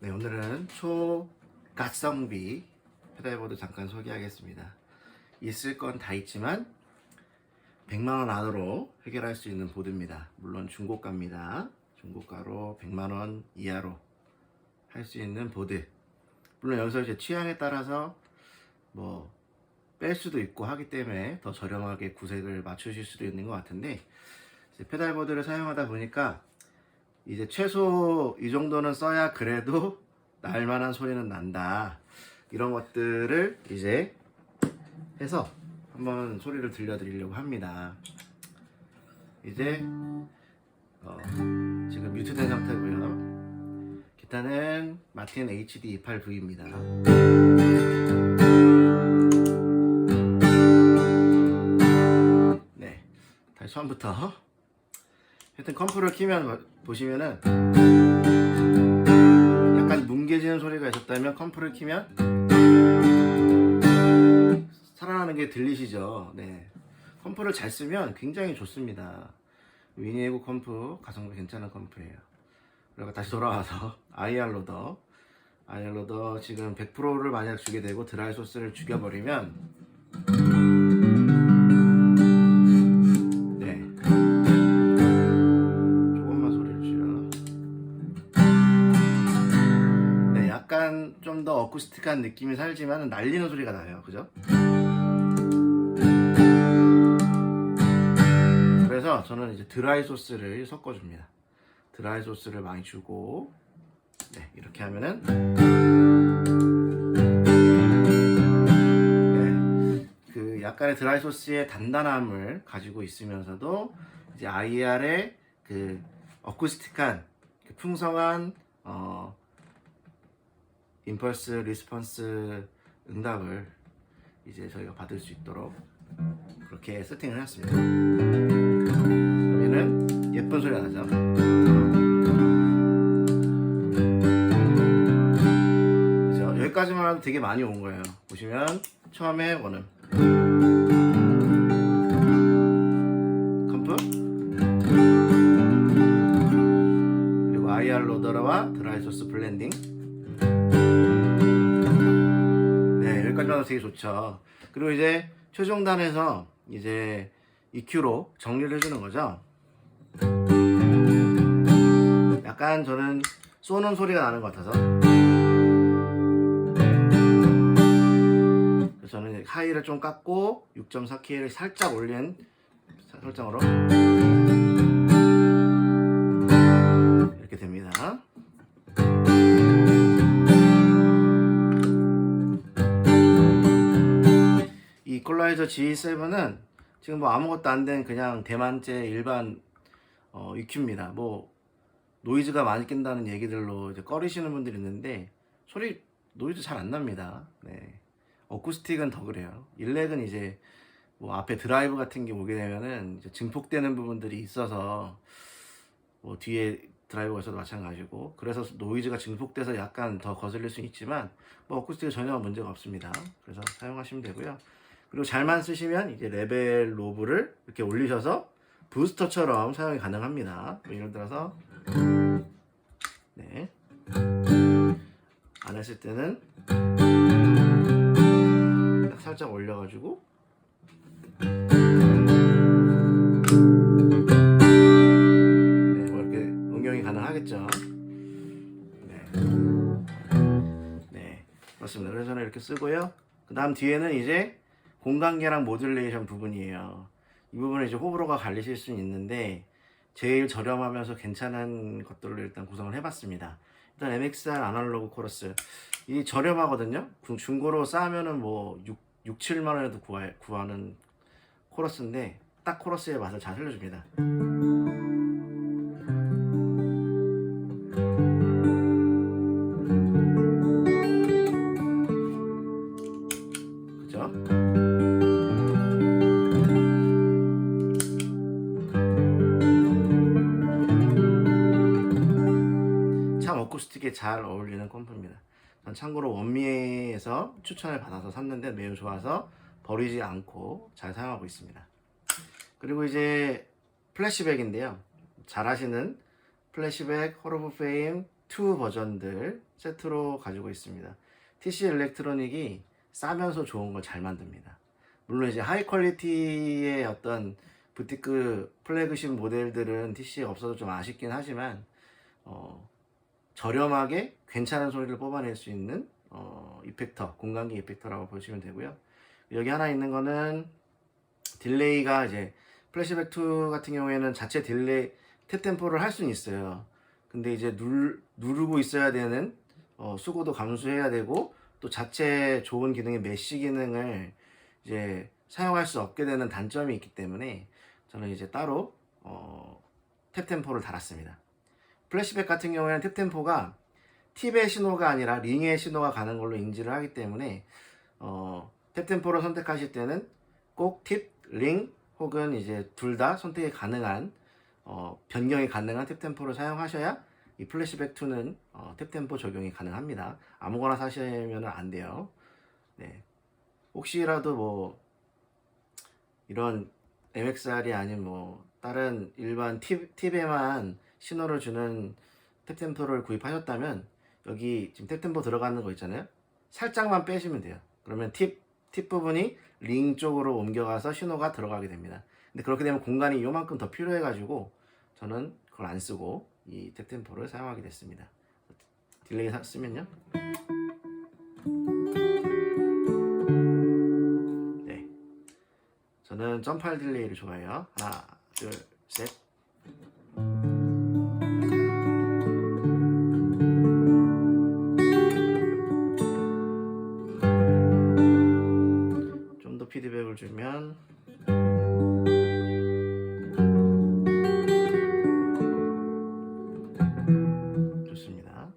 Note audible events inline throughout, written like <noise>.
네, 오늘은 초가성비 페달보드 잠깐 소개하겠습니다. 있을 건 다 있지만 100만 원 안으로 해결할 수 있는 보드입니다. 물론 중고가입니다. 중고가로 100만 원 이하로 할 수 있는 보드. 물론 여기서 이제 취향에 따라서 뭐 뺄 수도 있고 하기 때문에 더 저렴하게 구색을 맞추실 수도 있는 것 같은데 페달보드를 사용하다 보니까 이제 최소 이 정도는 써야 그래도 <laughs> 날만한 소리는 난다. 이런 것들을 이제 해서 한번 소리를 들려드리려고 합니다. 이제 어, 지금 뮤트된 상태고요. 기타는 마틴 HD 28V입니다. 네, 다시 처음부터. 하여튼 컴프를 키면 보시면은 약간 뭉개지는 소리가 있었다면 컴프를 키면 살아나는 게 들리시죠? 네. 컴프를 잘 쓰면 굉장히 좋습니다. 위니에고 컴프 가성비 괜찮은 컴프예요. 그리고 다시 돌아와서 <laughs> IR 로더. IR 로더 지금 100%를 만약 주게 되고 드라이 소스를 죽여버리면 약간 좀 더 어쿠스틱한 느낌이 살지만 날리는 소리가 나요. 그죠? 그래서 저는 이제 드라이 소스를 섞어줍니다. 드라이 소스를 많이 주고, 네, 이렇게 하면은, 네, 그 약간의 드라이 소스의 단단함을 가지고 있으면서도 이제 IR의 그 어쿠스틱한 그 풍성한 어, 임펄스 리스폰스 응답을 이제 저희가 받을 수 있도록 그렇게 세팅을 해놨습니다. 그러면은 예쁜 소리가 나죠. 그죠? 여기까지만 해도 되게 많이 온 거예요. 보시면 처음에 원음 컴프 그리고 IR 로더와 드라이 소스 블렌딩 해도 되게 좋죠. 그리고 이제 최종단에서 이제 EQ로 정리를 해주는 거죠. 약간 저는 쏘는 소리가 나는 것 같아서 저는 하이를 좀 깎고 6.4K를 살짝 올린 사- 설정으로 이렇게 됩니다. 이 이퀄라이저 G7은 지금 뭐 아무것도 안 된 그냥 대만제 일반 어, EQ입니다. 뭐 노이즈가 많이 낀다는 얘기들로 이제 꺼리시는 분들이 있는데 소리 노이즈 잘 안 납니다. 네. 어쿠스틱은 더 그래요. 일렉은 이제 뭐 앞에 드라이브 같은 게 오게 되면은 증폭되는 부분들이 있어서 뭐 뒤에 드라이버가 있어도 마찬가지고 그래서 노이즈가 증폭돼서 약간 더 거슬릴 수 있지만 뭐 어쿠스틱은 전혀 문제가 없습니다. 그래서 사용하시면 되고요. 그리고 잘만 쓰시면 이제 레벨 로브를 이렇게 올리셔서 부스터처럼 사용이 가능합니다. 뭐 예를 들어서 네. 안 했을 때는 딱 살짝 올려가지고 네, 뭐 이렇게 응용이 가능하겠죠. 네. 네, 그렇습니다. 그래서 저는 이렇게 쓰고요. 그 다음 뒤에는 이제 공간계랑 모듈레이션 부분이에요. 이 부분은 이제 호불호가 갈리실 수는 있는데 제일 저렴하면서 괜찮은 것들을 일단 구성을 해봤습니다. 일단 MXR 아날로그 코러스 이 저렴하거든요. 중- 중고로 싸면은 뭐 6, 6 7만 원에도 구하, 구하는 코러스인데 딱 코러스의 맛을 잘 살려줍니다. 어쿠스틱에 잘 어울리는 컴프입니다. 전 참고로 원미에서 추천을 받아서 샀는데 매우 좋아서 버리지 않고 잘 사용하고 있습니다. 그리고 이제 플래시백인데요. 잘 아시는 플래시백, 호러브 페임, 2 버전들 세트로 가지고 있습니다. TC 일렉트로닉이 싸면서 좋은 걸 잘 만듭니다. 물론 이제 하이 퀄리티의 어떤 부티크 플래그십 모델들은 TC에 없어서 좀 아쉽긴 하지만 어, 저렴하게 괜찮은 소리를 뽑아낼 수 있는 어, 이펙터, 공간기 이펙터라고 보시면 되고요. 여기 하나 있는 거는 딜레이가 이제 플래시백 2 같은 경우에는 자체 딜레이 탭 템포를 할 수는 있어요. 근데 이제 누, 누르고 있어야 되는 어, 수고도 감수해야 되고 또 자체 좋은 기능의 메쉬 기능을 이제 사용할 수 없게 되는 단점이 있기 때문에 저는 이제 따로 어, 탭 템포를 달았습니다. 플래시백 같은 경우에는 탭 템포가 팁의 신호가 아니라 링의 신호가 가는 걸로 인지를 하기 때문에 어, 탭 템포를 선택하실 때는 꼭 팁, 링 혹은 이제 둘 다 선택이 가능한 어, 변경이 가능한 탭 템포를 사용하셔야 이 플래시백 2는 어, 탭 템포 적용이 가능합니다. 아무거나 사시면 안 돼요. 네. 혹시라도 뭐 이런 MXR이 아닌 뭐 다른 일반 팁, 팁에만 신호를 주는 탭 템포를 구입하셨다면 여기 지금 탭 템포 들어가는 거 있잖아요. 살짝만 빼시면 돼요. 그러면 팁, 팁 부분이 링 쪽으로 옮겨가서 신호가 들어가게 됩니다. 근데 그렇게 되면 공간이 요만큼 더 필요해가지고 저는 그걸 안 쓰고 이 탭 템포를 사용하게 됐습니다. 딜레이 사- 쓰면요. 네. 저는 점프할 딜레이를 좋아해요. 하나, 둘, 셋. 피드백을 주면 좋습니다.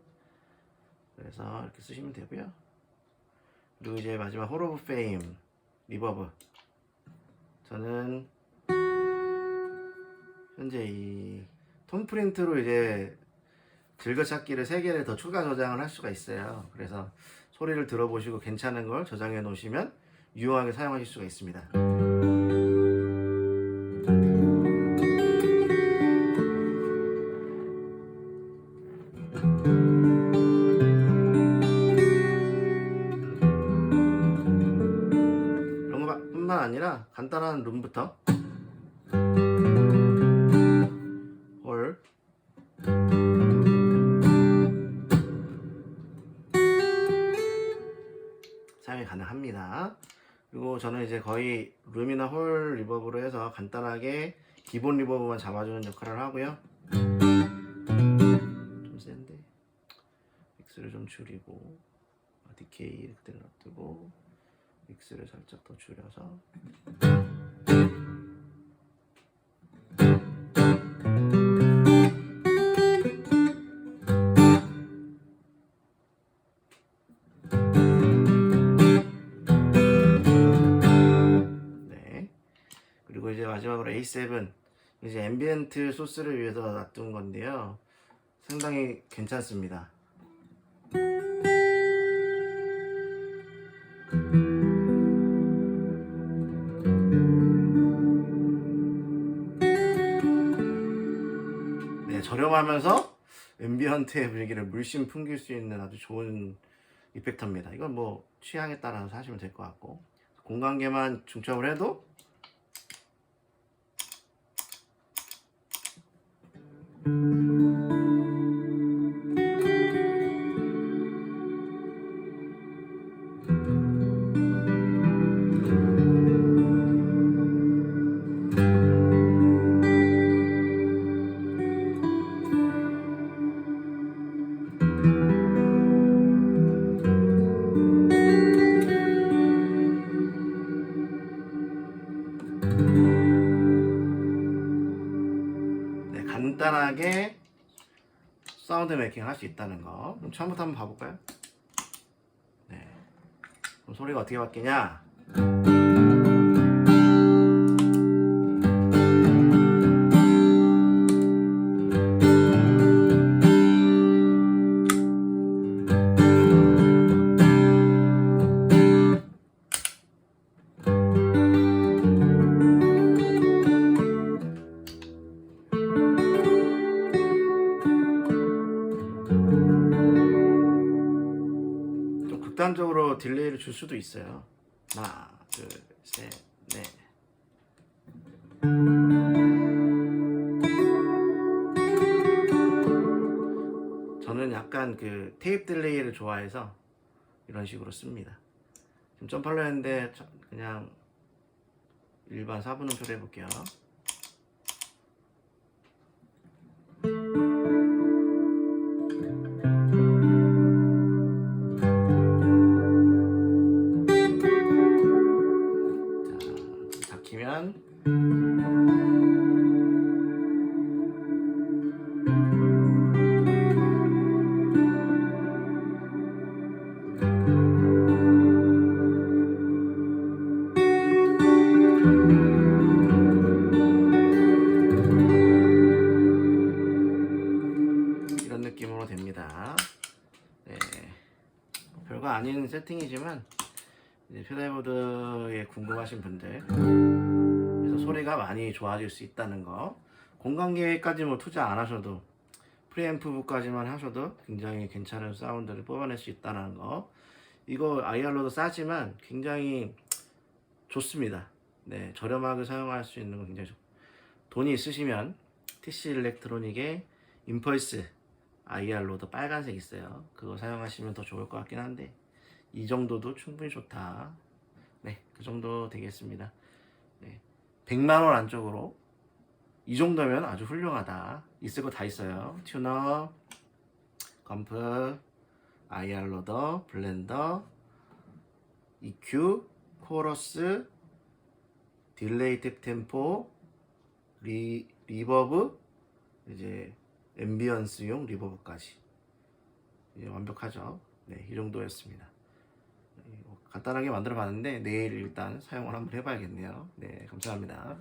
그래서 이렇게 쓰시면 되고요. 그리고 이제 마지막 홀 오브 페임 리버브 저는 현재 이 톤 프린트로 이제 즐겨찾기를 3개를 더 추가 저장을 할 수가 있어요. 그래서 소리를 들어보시고 괜찮은 걸 저장해 놓으시면 유용하게 사용하실 수가 있습니다. 이런 것뿐만 아니라 간단한 룸부터 저는 이제 거의 룸이나 홀 리버브로 해서 간단하게 기본 리버브만 잡아주는 역할을 하고요. 좀 센데 믹스를 좀 줄이고 디케이 그대로 놔두고 믹스를 살짝 더 줄여서 그리고 이제 마지막으로 A7 이제 앰비언트 소스를 위해서 놔둔 건데요. 상당히 괜찮습니다. 네, 저렴하면서 앰비언트의 분위기를 물씬 풍길 수 있는 아주 좋은 이펙터입니다. 이건 뭐 취향에 따라서 하시면 될 것 같고 공간계만 중점을 해도 네, 사운드 메이킹 할수 있다는 거. 그럼 처음부터 한번 봐볼까요? 네. 그럼 소리가 어떻게 바뀌냐? 딜레이를 줄 수도 있어요. 하나, 둘, 셋, 넷. 저는 약간 그 테이프 딜레이를 좋아해서 이런 식으로 씁니다. 지금 점프하려 했는데 저- 그냥 일반 4분음표로 해볼게요. 별거 아닌 세팅이지만 페달보드에 궁금하신 분들 그래서 소리가 많이 좋아질 수 있다는 거 공간계까지 뭐 투자 안 하셔도 프리앰프까지만 하셔도 굉장히 괜찮은 사운드를 뽑아낼 수 있다는 거 이거 IR로도 싸지만 굉장히 좋습니다. 네, 저렴하게 사용할 수 있는 거 굉장히 좋. 돈이 있으시면 TC 일렉트로닉의 임펄스 IR로도 빨간색 있어요. 그거 사용하시면 더 좋을 것 같긴 한데 이 정도도 충분히 좋다. 네, 그 정도 되겠습니다. 네, 100만 원 안쪽으로 이 정도면 아주 훌륭하다. 있을 거 다 있어요. 튜너, 컴프, IR 로더, 블렌더, EQ, 코러스, 딜레이 탭 템포, 리, 리버브, 이제 앰비언스용 리버브까지 이제 완벽하죠. 네, 이 정도였습니다. 네, 뭐 간단하게 만들어 봤는데 내일 일단 사용을 한번 해봐야겠네요. 네, 감사합니다.